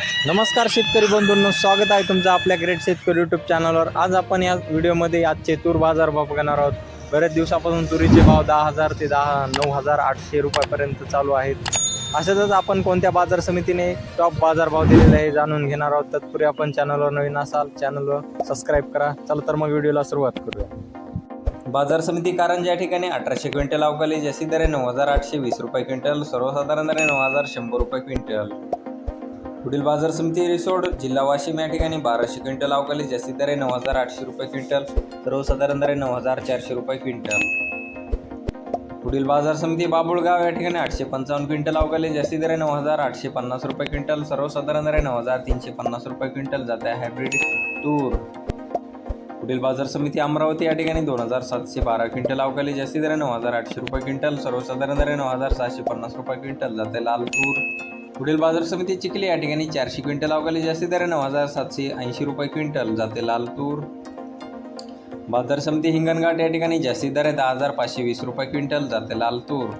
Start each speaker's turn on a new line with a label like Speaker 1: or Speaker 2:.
Speaker 1: नमस्कार शेतकरी बंधूंनो स्वागत आहे तुमचं आपल्या ग्रेट शेतकरी यूट्यूब चॅनलवर आज आपण या व्हिडिओमध्ये आजचे तूर बाजार भाव बघणार आहोत. बऱ्याच दिवसापासून तुरीचे भाव दहा हजार ते दहा नऊ हजार आठशे रुपयापर्यंत चालू आहेत. अशातच आपण कोणत्या बाजार समितीने टॉप बाजार भाव दिलेला आहे जाणून घेणार आहोत. तत्पूर्वी आपण चॅनलवर नवीन असाल चॅनलवर सबस्क्राईब करा. चला तर मग व्हिडिओला सुरुवात करूया. बाजार समिती कारंज या ठिकाणी अठराशे क्विंटल अवकाली जास्ती दरे नऊ हजार आठशे वीस रुपये क्विंटल सर्वसाधारण दरे नऊ हजार शंभर रुपये क्विंटल. पुढील बाजार समिती रिसोड जिल्हा वाशिम या ठिकाणी बाराशे क्विंटल अवकाली जास्ती दर आहे नऊ हजार आठशे रुपये क्विंटल सर्वसाधारण दर आहे नऊ हजार चारशे रुपये क्विंटल. पुढील बाजार समिती बाबुळगाव या ठिकाणी आठशे पंचावन्न क्विंटल अवकाली जास्ती दर आहे नऊ हजार आठशे पन्नास रुपये क्विंटल सर्वसाधारण दर आहे नऊ हजार तीनशे पन्नास रुपये क्विंटल. जाते आहे हायब्रिड तूर. पुढील बाजार समिती अमरावती या ठिकाणी दोन हजार सातशे बारा क्विंटल अवकाली जास्ती दर आहे नऊ हजार आठशे रुपये क्विंटल सर्वसाधारण दर आहे नऊ हजार सहाशे पन्नास रुपये क्विंटल. जाते लाल तूर. पुढील बाजार समिती चिखली या ठिकाणी चारशे क्विंटल अवकाली जास्ती दर नऊ हजार सातशे ऐंशी रुपये क्विंटल जाते लालतूर. बाजार समिती हिंगणघाट या ठिकाणी जास्ती दर आहे दहा हजार पाचशे वीस रुपये क्विंटल जाते लालतूर.